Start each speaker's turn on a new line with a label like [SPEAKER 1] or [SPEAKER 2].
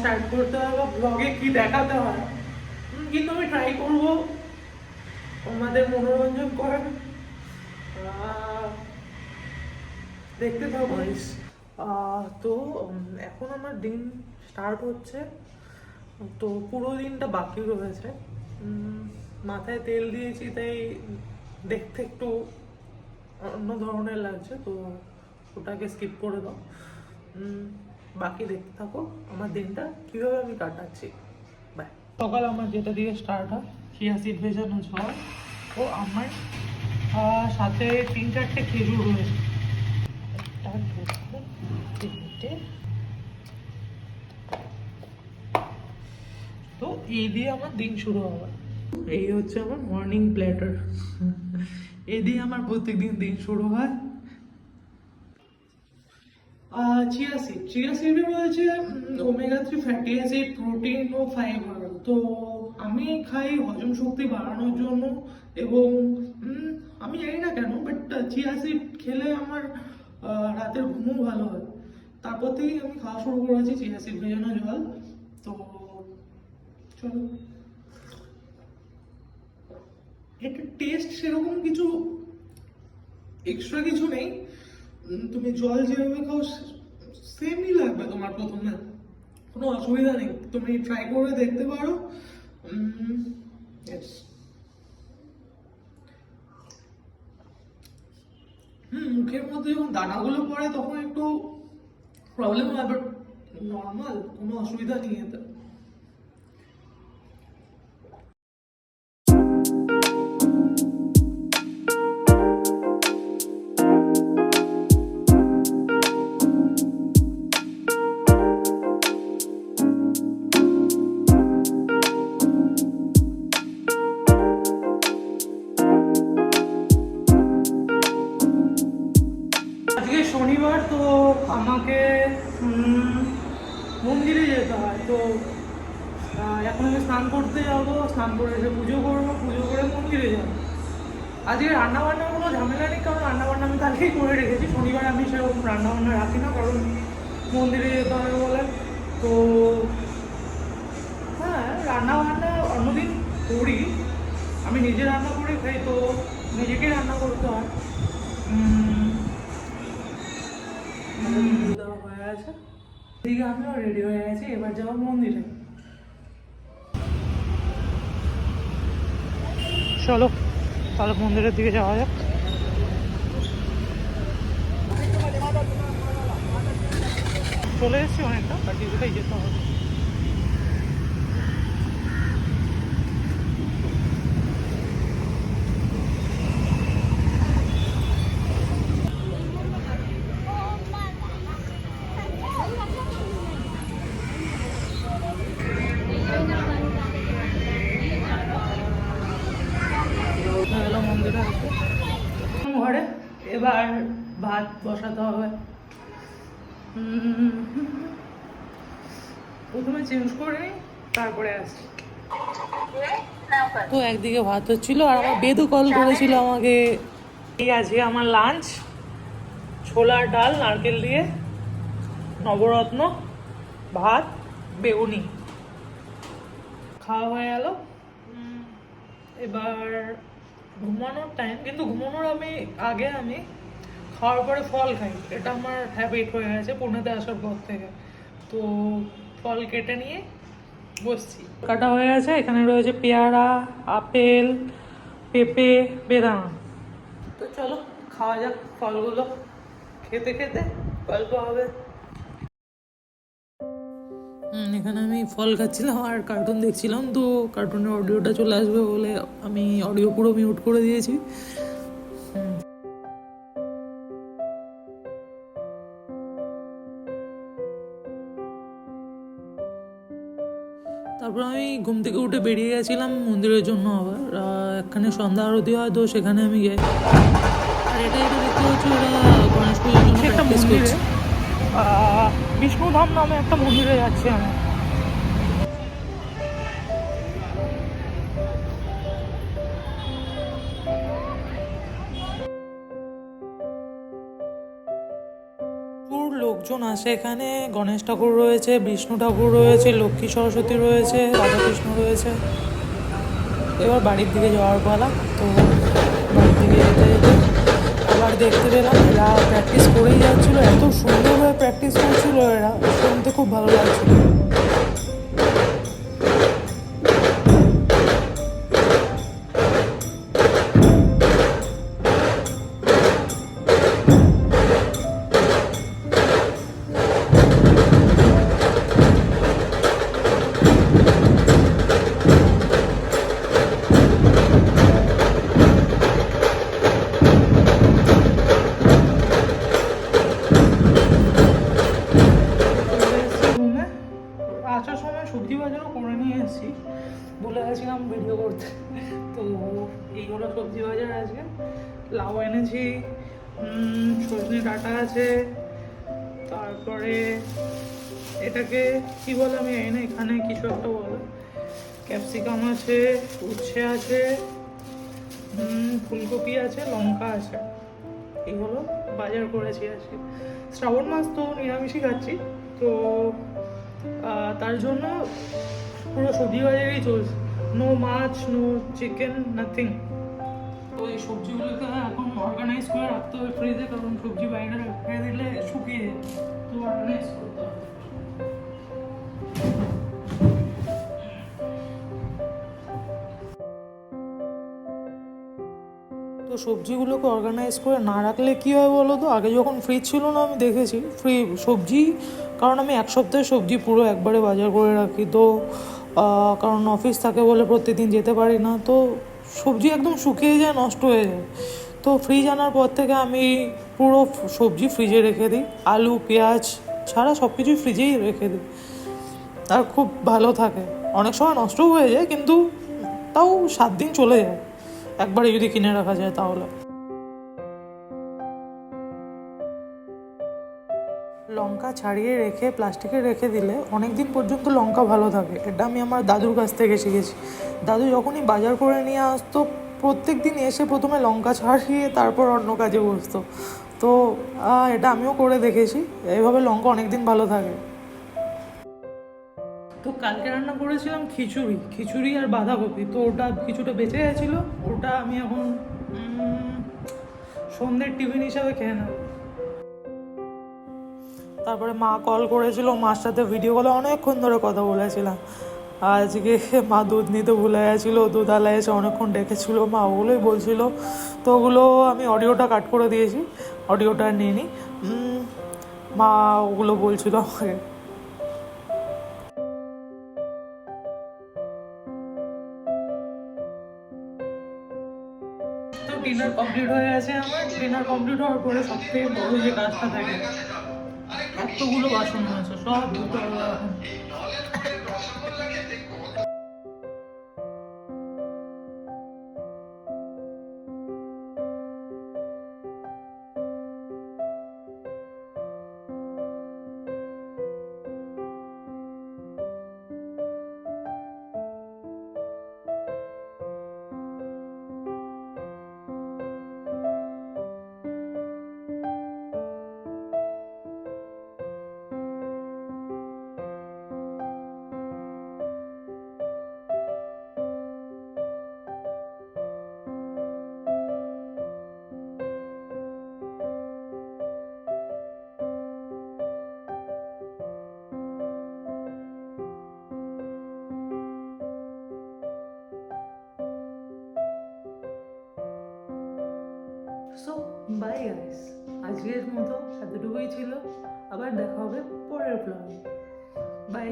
[SPEAKER 1] Start করতে হয় বা ব্লগে কি দেখাতে হয়। কিন্তু আমি ট্রাই করব। আমাদের মনোরঞ্জন করার। দেখতে থাকো। তো এখন আমার দিন স্টার্ট হচ্ছে। তো পুরো দিনটা বাকি রয়েছে। মাথায় তেল দিয়েছি তাই দেখতে একটু অন্য ধরনের লাগছে তো ওটাকে স্কিপ করে দাও। বাকি দেখতে থাকো, আমার দিনটা কীভাবে আমি কাটাচ্ছি। বাই। সকাল আমার যেটা দিয়ে স্টার্ট হয় চিয়া সিড ভেজানো জল ও আমার সাথে তিন চারটে খেজুর রয়েছে তো এই দিয়ে আমার দিন শুরু হবে। এই হচ্ছে আমার মর্নিং প্ল্যাটার এই দিয়ে আমার প্রত্যেকদিন দিন শুরু হয়। চিয়া সিড চিয়া সিডে রয়েছে omega three fatty acid protein ও ফাইবার তো আমি খাই হজম শক্তি বাড়ানোর জন্য এবং আমি জানি না কেন বাট চিয়া সিড খেলে আমার রাতের ঘুমও ভালো হয়। তারপর থেকেই আমি খাওয়া শুরু করেছি চিয়া সিড ভেজানো জল। তো চলো। এটা টেস্ট সেরকম কিছু এক্সট্রা কিছু নেই। তুমি জল যেভাবে খাও সেমই লাগবে তোমার প্রথমে। কোনো অসুবিধা নেই। তুমি ট্রাই করে দেখতে পারো। হুম, মুখের মধ্যে যখন দানাগুলো পড়ে, তখন একটু প্রবলেম হয় বাট নর্মাল কোনো অসুবিধা নেই এতে। শনিবার তো আমাকে মন্দিরে যেতে হয়। তো এখন আমি স্নান করতে যাব, স্নান করে এসে পুজো করব, পুজো করে মন্দিরে যাব। আজকে রান্না বান্নার কোনো ঝামেলা নেই, কারণ রান্না বান্না আমি কালকেই করে রেখেছি। শনিবার আমি সেরকম রান্না বান্না রাখি না, কারণ মন্দিরে যেতে হবে বলে। তো হ্যাঁ রান্না বান্না অন্যদিন করি। আমি নিজে রান্না করে খাই, তো নিজেকে রান্না করতে হয়। হয়ে আছে। এদিকে আমিও রেডি হয়ে গেছি, এবার যাব মন্দিরে। চলো, তাহলে মন্দিরের দিকে যাওয়া যাক। চলে এসেছি অনেকটা বাট যেতে হবে হয়ে গেল মন্দিরে এসে। ঘরে এবার ভাত বসাতে হবে। প্রথমে চেঞ্জ করে নিই, তারপরে আসছি। তো একদিকে ভাত হচ্ছিল আর আমার বেদু কল করেছিল আমাকে। এই আছে আমার লাঞ্চ ছোলার ডাল, নারকেল দিয়ে নবরত্ন, ভাত, বেগুনি। খাওয়া হয়ে গেল। এবার ঘুমানোর টাইম কিন্তু ঘুমানোর আমি, আগে আমি খাওয়ার পরে ফল খাই। এটা আমার হ্যাবিট হয়ে গেছে পুনেতে আসার পর থেকে। তো ফল কেটে নিয়ে বসছি। কাটা হয়ে গেছে, এখানে রয়েছে পেয়ারা, আপেল, পেঁপে, বেদানা। তো চলো, খাওয়া যাক ফলগুলো। খেতে খেতে গল্প হবে। এখানে আমি ফল খাচ্ছিলাম আর কার্টুন দেখছিলাম তো কার্টুনের অডিওটা চলে আসবে বলে আমি অডিও পুরো মিউট করে দিয়েছি তারপর আমি ঘুম থেকে উঠে বেরিয়ে গেছিলাম মন্দিরের জন্য আবার এখানে সন্ধ্যা আরতি হয় তো সেখানে আমি যাই আর এটা এটা দেখতে হচ্ছে ওরা গণেশ পুজোর জন্য করছে।
[SPEAKER 2] বিষ্ণুধাম নামে একটা মন্দিরে যাচ্ছি আমি।
[SPEAKER 1] লোকজন
[SPEAKER 2] লোকজন আসে এখানে। গণেশ ঠাকুর রয়েছে, বিষ্ণু ঠাকুর রয়েছে, লক্ষ্মী সরস্বতী রয়েছে, রাধাকৃষ্ণ রয়েছে। এবার বাড়ির দিকে যাওয়ার পালা। তো দেখতে পেলাম, এরা প্র্যাকটিস করেই যাচ্ছিল, এত সুন্দরভাবে প্র্যাকটিস করছিল এরা, শুনতে খুব ভালো লাগছিল। ভুলে গেছিলাম ভিডিও করতে। তো এই হলো সবজি বাজার আজকে। লাউ এনেছি সজনে ডাটা আছে, তারপরে এটাকে কি বলে আমি জানি না, এখানে কিছু একটা বলে। ক্যাপসিকাম আছে, উচ্ছে আছে ফুলকপি আছে, লঙ্কা আছে। এই হলো বাজার করেছি আজকে। শ্রাবণ মাস তো নিরামিষই খাচ্ছি, তো তার জন্য পুরো সবজি বাজারেই চলছে। নো মাছ নো চিকেন নাথিং তো এই সবজিগুলোকে এখন অর্গানাইজ করে রাখতে হবে ফ্রিজে কারণ সবজি বাইরে রেখে দিলে শুকিয়ে যায়। তো অর্গানাইজ করতে হবে। তো সবজিগুলোকে অর্গানাইজ করে না রাখলে কী হয় বলো তো? আগে যখন ফ্রিজ ছিল না আমি দেখেছি ফ্রি সবজি কারণ আমি এক সপ্তাহে সবজি পুরো একবারে বাজার করে রাখি। তো কারণ অফিস থাকে বলে প্রত্যেকদিন যেতে পারি না, তো সবজি একদম শুকিয়ে যায়, নষ্ট হয়ে যায়। তো ফ্রিজ আনার পর থেকে আমি পুরো সবজি ফ্রিজে রেখে দিই। আলু, পেঁয়াজ ছাড়া সব কিছুই ফ্রিজেই রেখে দিই। আর খুব ভালো থাকে। অনেক সময় নষ্টও হয়ে যায়, কিন্তু তাও সাত দিন চলে যায়। একবারে যদি কিনে রাখা যায় তাহলে। লঙ্কা ছাড়িয়ে রেখে প্লাস্টিকে রেখে দিলে অনেক দিন পর্যন্ত লঙ্কা ভালো থাকে। এটা আমি আমার দাদুর কাছ থেকে শিখেছি। দাদু যখনই বাজার করে নিয়ে আসতো প্রত্যেক দিন এসে প্রথমে লঙ্কা ছাড়িয়ে তারপর অন্য কাজে বসতো। তো এটা আমিও করে দেখেছি। এইভাবে লঙ্কা অনেক দিন ভালো থাকে। তো কালকে রান্না করেছিলাম খিচুড়ি খিচুড়ি আর বাঁধাকপি। তো ওটা কিছুটা বেঁচে গেছিল, ওটা আমি এখন সন্ধ্যের টিফিন হিসাবে খেয়ে নেব। তারপরে মা কল করেছিল, মার সাথে ভিডিও কলে অনেকক্ষণ ধরে কথা বলেছিলাম। আজকে মা দুধ নিতে ভুলে গেছিল দুধালায় এসে অনেকক্ষণ ডেকেছিল, মা ওগুলোই বলছিল। তো ওগুলো আমি অডিওটা কাট করে দিয়েছি অডিওটা নিয়ে নিই মা ওগুলো বলছিল আমাকে। ডিনার কমপ্লিট হয়ে গেছে আমার। ডিনার কমপ্লিট হওয়ার পরে সব বড় যে কাজটা থাকে এতগুলো বাসন আছে সব ধুতে হবে বাই গাইস আজকের মতো এতটুকুই ছিল। আবার দেখা হবে পরের ব্লগে বাই